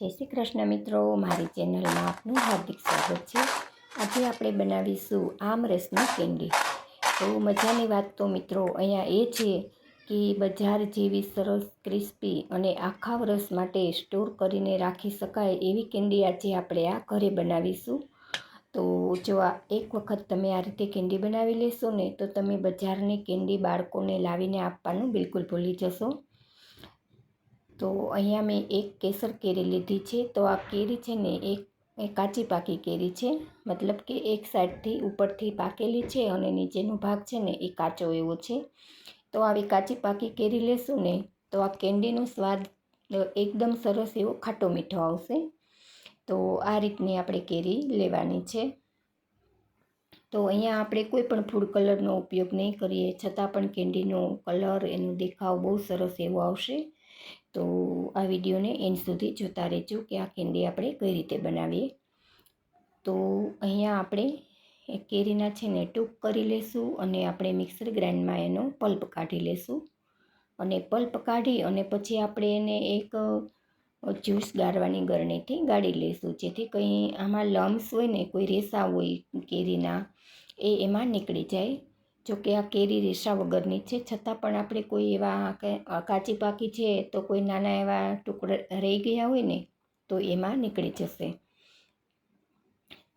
જય શ્રી કૃષ્ણ મિત્રો, મારી ચેનલમાં આપનું હાર્દિક સ્વાગત છે. આજે આપણે બનાવીશું આમરસની કેન્ડી. તો મજાની વાત તો મિત્રો, અહીંયા એ છે કે બજાર જેવી સરસ, ક્રિસ્પી અને આખા વરસ માટે સ્ટોર કરીને રાખી શકાય એવી કેન્ડી આજે આપણે આ ઘરે બનાવીશું. તો જો આ એક વખત તમે આ રીતે કેન્ડી બનાવી લેશો ને, તો તમે બજારની કેન્ડી બાળકોને લાવીને આપવાનું બિલકુલ ભૂલી જશો. તો અહીંયા મેં એક કેસર કેરી લીધી છે. તો આ કેરી છે ને એક કાચી પાકી કેરી છે. મતલબ કે એક સાઈડથી ઉપરથી પાકેલી છે અને નીચેનો ભાગ છે ને એ કાચો એવો છે. તો આવી કાચી પાકી કેરી લેશું ને તો આ કેન્ડીનો સ્વાદ એકદમ સરસ એવો ખાટો મીઠો આવશે. તો આ રીતની આપણે કેરી લેવાની છે. તો અહીંયા આપણે કોઈ પણ ફૂડ કલરનો ઉપયોગ નહીં કરીએ. છતાં પણ કેન્ડીનો કલર, એનો દેખાવ બહુ સરસ એવો આવશે. તો આ વિડીયોને એન્ડ સુધી જોતા રહેજો કે આ કેન્ડી આપણે કઈ રીતે બનાવીએ. તો અહીંયા આપણે કેરીના છે ને ટૂંક કરી લેશું અને આપણે મિક્સર ગ્રાઇન્ડમાં એનો પલ્પ કાઢી લેશું. અને પલ્પ કાઢી અને પછી આપણે એને એક જ્યુસ ગાળવાની ગરણીથી ગાળી લઈશું જેથી કંઈ આમાં લમ્સ હોય ને કોઈ રેસા હોય કેરીના, એ એમાં નીકળી જાય. જોકે આ કેરી રેસા વગરની છે. છતાં પણ આપણે કોઈ એવા કાચી પાકી છે તો કોઈ નાના એવા ટુકડા રહી ગયા હોય ને, તો એમાં નીકળી જશે.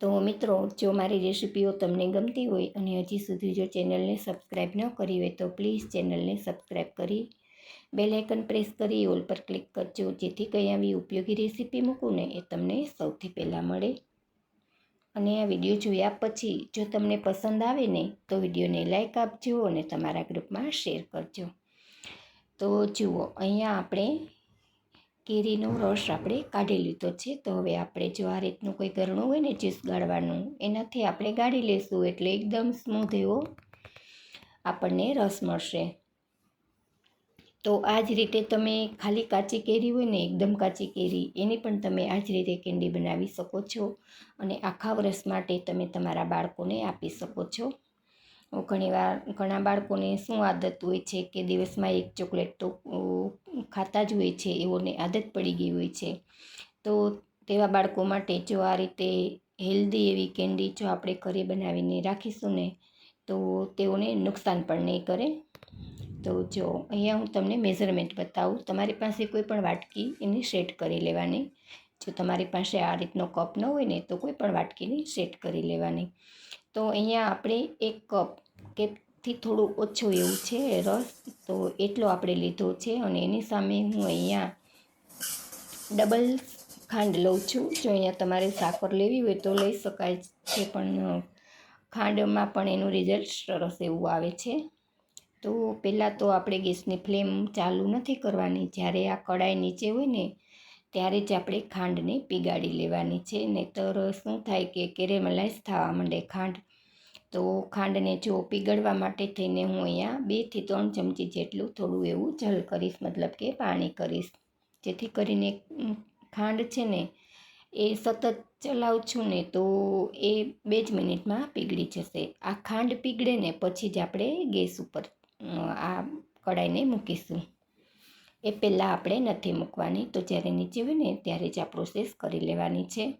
તો મિત્રો, જો મારી રેસીપીઓ તમને ગમતી હોય અને હજી સુધી જો ચેનલને સબસ્ક્રાઈબ ન કરી હોય તો પ્લીઝ ચેનલને સબસ્ક્રાઈબ કરી, બેલ પ્રેસ કરી, ઓલ પર ક્લિક કરજો. જેથી કંઈ આવી ઉપયોગી રેસીપી મૂકું ને એ તમને સૌથી પહેલાં મળે. અને આ વીડિયો જોયા પછી જો તમને પસંદ આવે ને, તો વિડીયોને લાઇક આપજો અને તમારા ગ્રુપમાં શેર કરજો. તો જુઓ, અહીંયા આપણે કેરીનો રસ આપણે કાઢી લીધો છે. તો હવે આપણે જો આ રીતનું કોઈ ઘરણું હોય ને, જ્યુસ ગાળવાનું, એનાથી આપણે ગાળી લઈશું એટલે એકદમ સ્મૂધ એવો આપણને રસ મળશે. તો આ જ રીતે તમે ખાલી કાચી કેરી હોય ને, એકદમ કાચી કેરી, એની પણ તમે આ જ રીતે કેન્ડી બનાવી શકો છો અને આખા વર્ષ માટે તમે તમારા બાળકોને આપી શકો છો. ઘણીવાર ઘણા બાળકોને શું આદત હોય છે કે દિવસમાં એક ચોકલેટ તો ખાતા જ હોય છે એઓને આદત પડી ગઈ હોય છે. તો તેવા બાળકો માટે જો આ રીતે હેલ્ધી એવી કેન્ડી જો આપણે ઘરે બનાવીને રાખીશું ને, તો તેઓને નુકસાન પણ નહીં કરે. તો જો, અહીંયા હું તમને મેઝરમેન્ટ બતાવું. તમારી પાસે કોઈ પણ વાટકી એની સેટ કરી લેવાની. જો તમારી પાસે આ રીતનો કપ ન હોય ને, તો કોઈ પણ વાટકીની સેટ કરી લેવાની. તો અહીંયા આપણે એક કપ કેથી થોડું ઓછું એવું છે રસ. તો એટલો આપણે લીધો છે અને એની સામે હું અહીંયા ડબલ ખાંડ લઉં છું. જો અહીંયા તમારે સાકર લેવી હોય તો લઈ શકાય છે, પણ ખાંડમાં પણ એનું રિઝલ્ટ સરસ એવું આવે છે. તો પહેલાં તો આપણે ગેસની ફ્લેમ ચાલુ નથી કરવાની. જ્યારે આ કડાઈ નીચે હોય ને, ત્યારે જ આપણે ખાંડને પીગાળી લેવાની છે. નહીતર શું થાય કે કેરેમલાઇઝ થવા માંડે ખાંડ. તો ખાંડને જો પીગળવા માટે થઈને હું અહીંયા બેથી ત્રણ ચમચી જેટલું થોડું એવું જલ કરીશ, મતલબ કે પાણી કરીશ. જેથી કરીને ખાંડ છે ને, એ સતત ચલાવું છું ને, તો એ બે જ મિનિટમાં પીગળી જશે. આ ખાંડ પીગળે ને પછી જ આપણે ગેસ ઉપર આ કડાઈને મૂકીશું. એ પહેલાં આપણે નથી મૂકવાની, તો જ્યારે નીચે હોય ને ત્યારે જ આ પ્રોસેસ કરી લેવાની છે.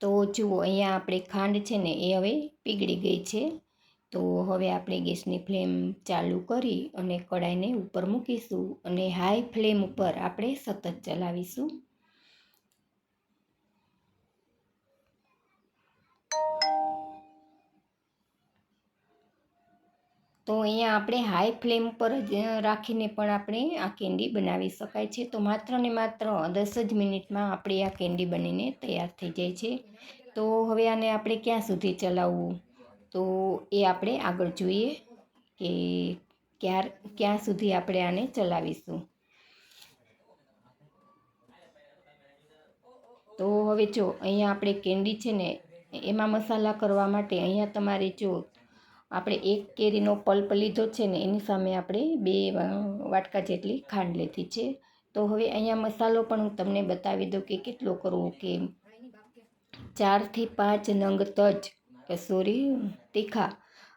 તો જુઓ, અહીંયા આપણે ખાંડ છે ને એ હવે પીગળી ગઈ છે. તો હવે આપણે ગેસની ફ્લેમ ચાલુ કરી અને કડાઈને ઉપર મૂકીશું અને હાઈ ફ્લેમ ઉપર આપણે સતત ચલાવીશું. તો અહીંયા આપણે હાઈ ફ્લેમ પર જ રાખીને પણ આપણે આ કેન્ડી બનાવી શકાય છે. તો માત્ર ને માત્ર દસ જ મિનિટમાં આપણી આ કેન્ડી બનીને તૈયાર થઈ જાય છે. તો હવે આને આપણે ક્યાં સુધી ચલાવવું? તો એ આપણે આગળ જોઈએ કે ક્યાર, ક્યાં સુધી આપણે આને ચલાવીશું. તો હવે જો, અહીંયા આપણે કેન્ડી છે ને, એમાં મસાલા કરવા માટે અહીંયા તમારે જો આપણે એક કેરીનો પલ્પ લીધો છે ને, એની સામે આપણે બે વાટકા જેટલી ખાંડ લીધી છે. તો હવે અહીંયા મસાલો પણ હું તમને બતાવી દઉં કે કેટલો કરવો કે ચારથી પાંચ નંગ તજ સોરી, તીખા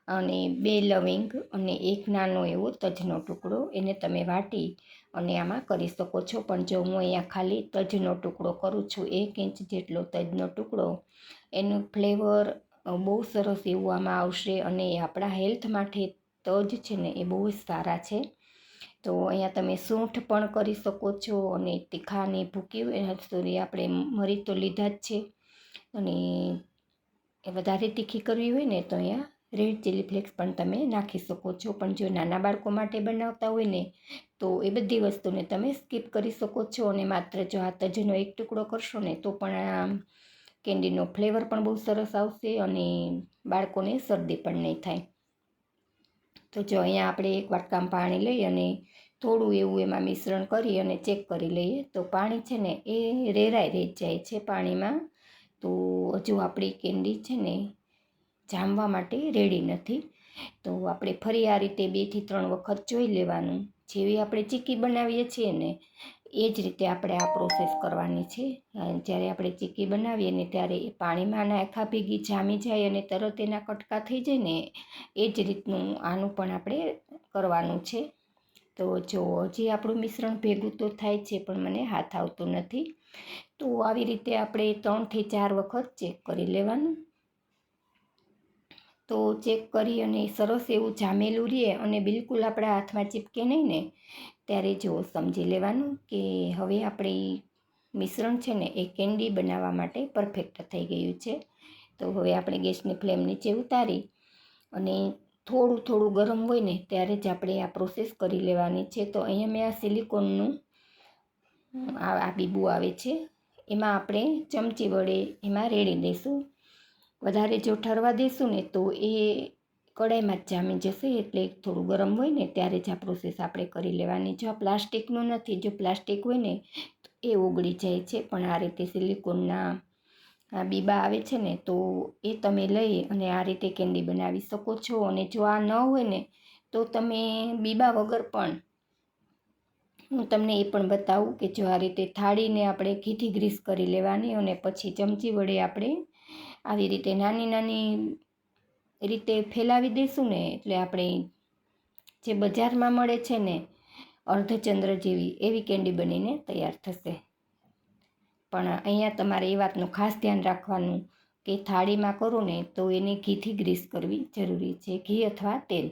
અને બે લવિંગ અને એક નાનો એવો તજનો ટુકડો એને તમે વાટી અને આમાં કરી શકો છો. પણ જો હું અહીંયા ખાલી તજનો ટુકડો કરું છું, એક ઇંચ જેટલો તજનો ટુકડો, એનું ફ્લેવર બહુ સરસ એવું આમાં આવશે અને આપણા હેલ્થ માટે તજ છે ને એ બહુ જ સારા છે. તો અહીંયા તમે સૂંઠ પણ કરી શકો છો અને તીખાને ભૂકી સોરી આપણે મરી તો લીધા જ છે. અને વધારે તીખી કરવી હોય ને તો અહીંયા રેડ ચીલી ફ્લેક્સ પણ તમે નાખી શકો છો. પણ જો નાના બાળકો માટે બનાવતા હોય ને તો એ બધી વસ્તુને તમે સ્કીપ કરી શકો છો અને માત્ર જો આ તજનો એક ટુકડો કરશો ને તો પણ આ કેન્ડીનો ફ્લેવર પણ બહુ સરસ આવશે અને બાળકોને શરદી પણ નહીં થાય. તો જો અહીંયા આપણે એક વાટકામ પાણી લઈ અને થોડું એવું એમાં મિશ્રણ કરી અને ચેક કરી લઈએ. તો પાણી છે ને એ રેરાઈ રહી જાય છે પાણીમાં. તો હજુ આપણી કેન્ડી છે ને જામવા માટે રેડી નથી. તો આપણે ફરી આ રીતે બેથી ત્રણ વખત જોઈ લેવાનું. જેવી આપણે ચીકી બનાવીએ છીએ ને એ જ રીતે આપણે આ પ્રોસેસ કરવાની છે. જ્યારે આપણે ચીકી બનાવીએ ને ત્યારે એ પાણીમાં નાખા ભેગી જામી જાય અને તરત એના કટકા થઈ જાય ને, એ જ રીતનું આનું પણ આપણે કરવાનું છે. તો જો હજી આપણું મિશ્રણ ભેગું તો થાય છે, પણ મને હાથ આવતો નથી. તો આવી રીતે આપણે ત્રણથી ચાર વખત ચેક કરી લેવાનું. તો ચેક કરી અને સરસ એવું જામેલું રહે અને બિલકુલ આપણા હાથમાં ચીપકે નહીં ને, ત્યારે જો સમજી લેવાનું કે હવે આપણે મિશ્રણ છે ને એ કેન્ડી બનાવવા માટે પરફેક્ટ થઈ ગયું છે. તો હવે આપણે ગેસની ફ્લેમ નીચે ઉતારી અને થોડું થોડું ગરમ હોય ને ત્યારે જ આપણે આ પ્રોસેસ કરી લેવાની છે. તો અહીંયા મેં આ સિલિકોનનું આ બીબું આવે છે, એમાં આપણે ચમચી વડે એમાં રેડી દઈશું. વધારે જો ઠરવા દેશું ને તો એ કડાઈમાં જ જામી જશે, એટલે થોડું ગરમ હોય ને ત્યારે જ આ પ્રોસેસ આપણે કરી લેવાની. જો આ પ્લાસ્ટિકનું નથી, જો પ્લાસ્ટિક હોય ને એ ઓગળી જાય છે. પણ આ રીતે સિલિકોનના આ બીબા આવે છે ને, તો એ તમે લઈ અને આ રીતે કેન્ડી બનાવી શકો છો. અને જો આ ન હોય ને, તો તમે બીબા વગર પણ હું તમને એ પણ બતાવું કે જો આ રીતે થાળીને આપણે ઘીથી ગ્રીસ કરી લેવાની અને પછી ચમચી વડે આપણે આવી રીતે નાની નાની રીતે ફેલાવી દઈશું ને એટલે આપણે જે બજારમાં મળે છે ને અર્ધચંદ્ર જેવી એવી કેન્ડી બનીને તૈયાર થશે. પણ અહીંયા તમારે એ વાતનું ખાસ ધ્યાન રાખવાનું કે થાળીમાં કરો ને તો એને ઘીથી ગ્રીસ કરવી જરૂરી છે, ઘી અથવા તેલ.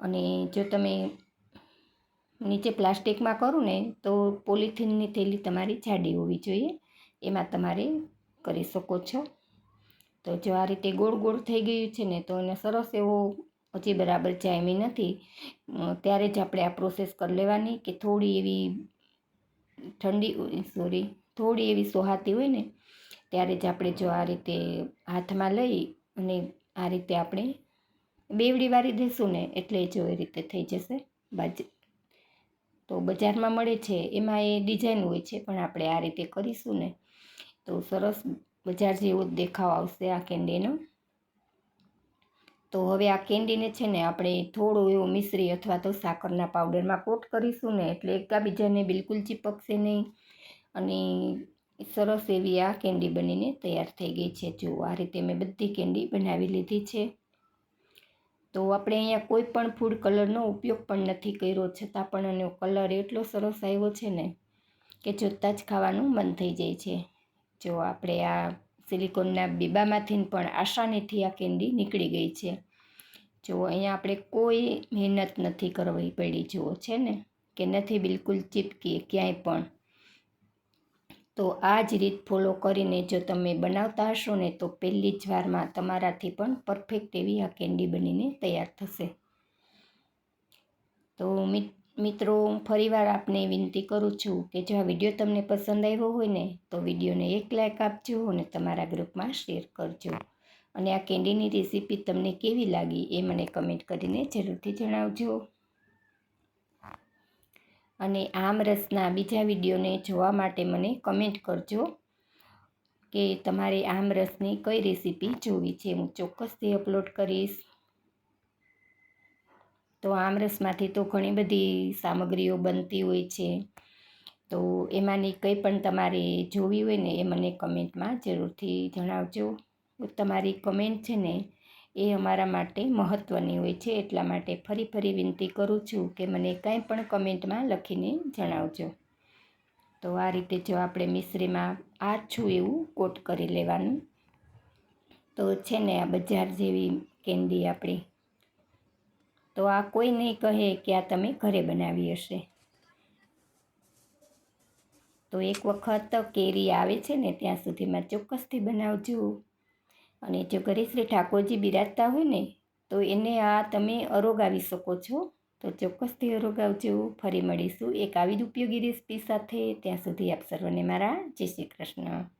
અને જો તમે નીચે પ્લાસ્ટિકમાં કરું ને તો પોલિથીનની થેલી તમારી જાડી હોવી જોઈએ. એમાં તમારે કરી શકો છો. તો જો આ રીતે ગોળ ગોળ થઈ ગયું છે ને તો એને સરસ એવો હજી બરાબર જામી નથી. ત્યારે જ આપણે આ પ્રોસેસ કરી લેવાની કે થોડી એવી ઠંડી સોરી થોડી એવી સોહાતી હોય ને ત્યારે જ આપણે જો આ રીતે હાથમાં લઈ અને આ રીતે આપણે બેવડી વારી દઈશું ને એટલે જો એ રીતે થઈ જશે બાજ. તો બજારમાં મળે છે, એમાં એ ડિઝાઇન હોય છે પણ આપણે આ રીતે કરીશું ને તો સરસ બજાર જેવો જ દેખાવ આવશે આ કેન્ડીનો. તો હવે આ કેન્ડીને છે ને આપણે થોડો એવો મિશ્રી અથવા તો સાકરના પાવડરમાં કોટ કરીશું ને એટલે એકાબીજાને બિલકુલ ચીપકશે નહીં. અને સરસ એવી આ કેન્ડી બનીને તૈયાર થઈ ગઈ છે. જો આ રીતે મેં બધી કેન્ડી બનાવી લીધી છે. તો આપણે અહીંયા કોઈ પણ ફૂડ કલરનો ઉપયોગ પણ નથી કર્યો. છતાં પણ એનો કલર એટલો સરસ આવ્યો છે ને કે જોતાં જ ખાવાનું મન થઈ જાય છે. જો આપણે આ સિલિકોનના બીબામાંથી પણ આસાનીથી આ કેન્ડી નીકળી ગઈ છે. જો અહીંયા આપણે કોઈ મહેનત નથી કરવી પડી, જુઓ છે ને, કે નથી બિલકુલ ચીપકી ક્યાંય પણ. તો આ જ રીત ફોલો કરીને જો તમે બનાવતા હશો ને, તો પહેલી જ વારમાં તમારાથી પણ પરફેક્ટ એવી આ કેન્ડી બનીને તૈયાર થશે. તો મિત્રો, હું ફરીવાર આપને વિનંતી કરું છું કે જો આ વીડિયો તમને પસંદ આવ્યો હોય ને, તો વિડીયોને એક લાઇક આપજો અને તમારા ગ્રુપમાં શેર કરજો. અને આ કેન્ડીની રેસીપી તમને કેવી લાગી એ મને કમેન્ટ કરીને જરૂરથી જણાવજો. અને આમ રસના બીજા વિડીયોને જોવા માટે મને કમેન્ટ કરજો કે તમારે આમ રસની કઈ રેસીપી જોવી છે. હું ચોક્કસથી અપલોડ કરીશ. તો આમરસમાંથી તો ઘણી બધી સામગ્રીઓ બનતી હોય છે. તો એમાંની કંઈ પણ તમારે જોવી હોય ને એ મને કમેન્ટમાં જરૂરથી જણાવજો. તમારી કમેન્ટ છે ને એ અમારા માટે મહત્ત્વની હોય છે, એટલા માટે ફરી ફરી વિનંતી કરું છું કે મને કાંઈ પણ કમેન્ટમાં લખીને જણાવજો. તો આ રીતે જો આપણે મિશ્રીમાં આછું એવું કોટ કરી લેવાનું. તો છે ને આ બજાર જેવી કેન્ડી આપણી. તો આ કોઈ નહીં કહે કે આ તમે ઘરે બનાવી હશે. તો એક વખત કેરી આવે છે ને, ત્યાં સુધીમાં ચોક્કસથી બનાવજો. અને જો ઘરે શ્રી ઠાકોરજી બિરાજતા હોય ને, તો એને આ તમે અરોગાવી શકો છો. તો ચોક્કસથી અરોગાવજો. ફરી મળીશું એક આવી જ ઉપયોગી રેસીપી સાથે. ત્યાં સુધી આપ સર્વને મારા જય શ્રી કૃષ્ણ.